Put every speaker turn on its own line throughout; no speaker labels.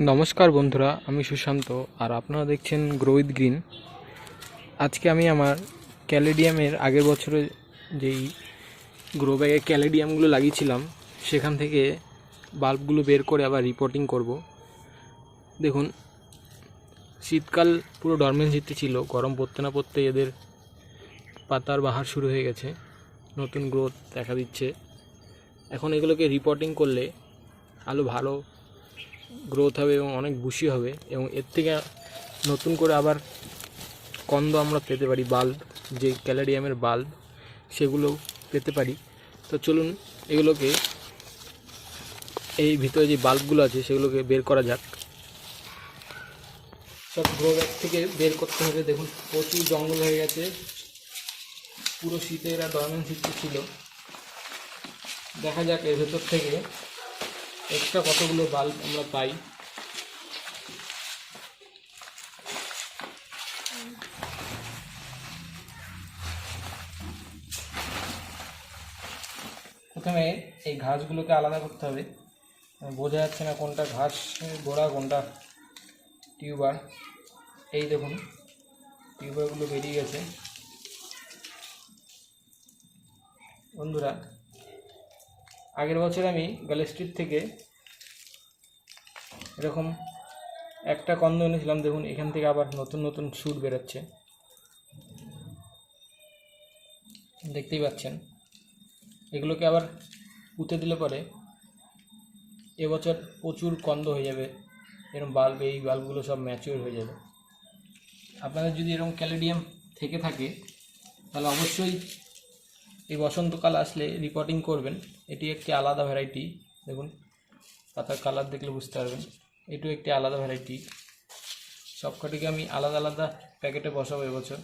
নমস্কার বন্ধুরা, আমি সুশান্ত আর আপনারা দেখছেন গ্রোইথ গ্রিন। আজকে আমি আমার ক্যালেডিয়ামের আগের বছরে যেই গ্রো ব্যাগে ক্যালেডিয়ামগুলো লাগিয়েছিলাম, সেখান থেকে বাল্বগুলো বের করে আবার রিপোর্টিং করব। দেখুন, শীতকাল পুরো ডরমেন্সিতে ছিল, গরম পড়তে না পড়তে এদের পাতার বাহার শুরু হয়ে গেছে, নতুন গ্রোথ দেখা দিচ্ছে। এখন এগুলোকে রিপোর্টিং করলে আলো ভালো গ্রোথ হবে এবং অনেক বুশি হবে এবং এর থেকে নতুন করে আবার কন্দ আমরা পেতে পারি বাল্ব যে ক্যালেডিয়ামের বাল্ব সেগুলো পেতে পারি। তো চলুন এগুলোকে, এই ভিতরে যে বাল্বগুলো আছে সেগুলোকে বের করা যাক। সব গ্রো ব্যাগ থেকে বের করতে হবে। দেখুন, প্রচুর জঙ্গল হয়ে গেছে। পুরো শীতে এরা ডরমেন্ট শীত ছিল। দেখা যাক এর ভেতর থেকে এক্সট্রা কতগুলো বাল্ব আমরা পাই? প্রথমে এই ঘাসগুলোকে আলাদা করতে হবে। বোঝা যাচ্ছে না কোনটা ঘাস গোড়া, কোনটা টিউবার। এই দেখুন, টিউবারগুলো বেরিয়ে গেছে। বন্ধুরা আগের বছর আমি গার্ল স্ট্রিট থেকে এরকম একটা কন্দ এনেছিলাম, দেখুন, এখান থেকে আবার নতুন নতুন শ্যুট বেরোচ্ছে। দেখতেই পাচ্ছেন। এগুলোকে আবার পুঁতে দিলে পরে এবছর প্রচুর কন্দ হয়ে যাবে। এরকম বাল্ব এই বাল্বগুলো সব ম্যাচিওর হয়ে যাবে। আপনাদের যদি এরকম ক্যালেডিয়াম থেকে থাকে, তাহলে অবশ্যই এই বসন্তকাল আসলে রিপোর্টিং করবেন। এটি একটি আলাদা ভ্যারাইটি দেখুন। পাতার কালার দেখলে বুঝতে পারবেন। এটিও একটি আলাদা ভ্যারাইটি সবকটিকে আমি আলাদা আলাদা প্যাকেটে বসাবো এবছর।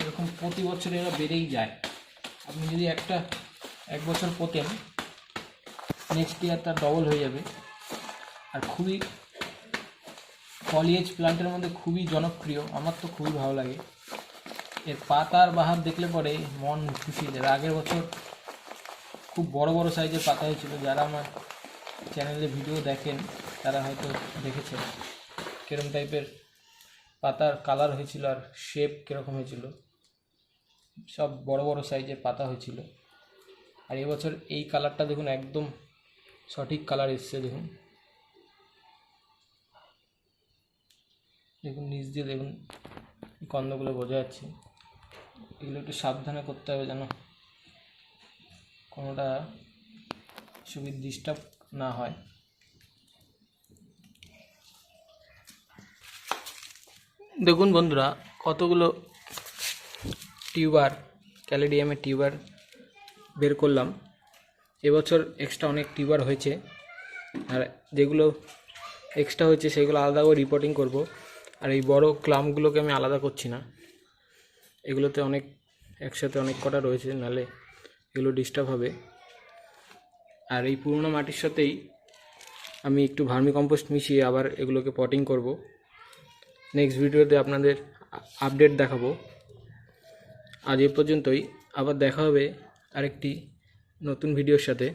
এরকম প্রতি বছর এরা বেড়েই যায়। আপনি যদি একটা, এক বছর পোতেন নেক্সট ইয়ার তার ডবল হয়ে যাবে। আর খুবই ফলিয়েজ প্লান্টের মধ্যে খুবই জনপ্রিয়। আমার তো খুবই ভালো লাগে। এর পাতার বাহার দেখলে পরে মন খুশি যাবে আগের বছর খুব বড় বড় সাইজের পাতা হয়েছিল। যারা আমার চ্যানেলে ভিডিও দেখেন, তারা হয়তো দেখেছেন। কিরম টাইপের পাতার কালার হয়েছিল আর শেপ কীরকম হয়েছিল। সব বড় বড় সাইজের পাতা হয়েছিল। আর এবছর এই কালারটা দেখুন, একদম সঠিক কালার এসছে, দেখুন। দেখুন, নিচ দিয়ে দেখুন গন্ধগুলো বোঝা যাচ্ছে। এগুলো একটু সাবধানে করতে হবে যেন কোনোটা সুবিধ ডিস্টার্ব না হয়। দেখুন বন্ধুরা, কতগুলো টিউবার, ক্যালেডিয়ামের টিউবার বের করলাম। এবছর এক্সট্রা অনেক টিউবার হয়েছে। আর যেগুলো এক্সট্রা হয়েছে, সেগুলো আলাদা করে রিপোর্টিং করব। আর এই বড় ক্লামগুলোকে আমি আলাদা করছি না। এগুলোতে অনেক, একসাথে অনেক কটা রয়েছে, নালে এগুলো ডিস্টার্ব হবে। আর এই পুরোনো মাটির সাথেই আমি একটু ভার্মি কম্পোস্ট মিশিয়ে আবার এগুলোকে পটিং করব। নেক্সট ভিডিওতে আপনাদের আপডেট দেখাবো। আজ এ পর্যন্তই। আবার দেখা হবে আরেকটি নতুন ভিডিওর সাথে।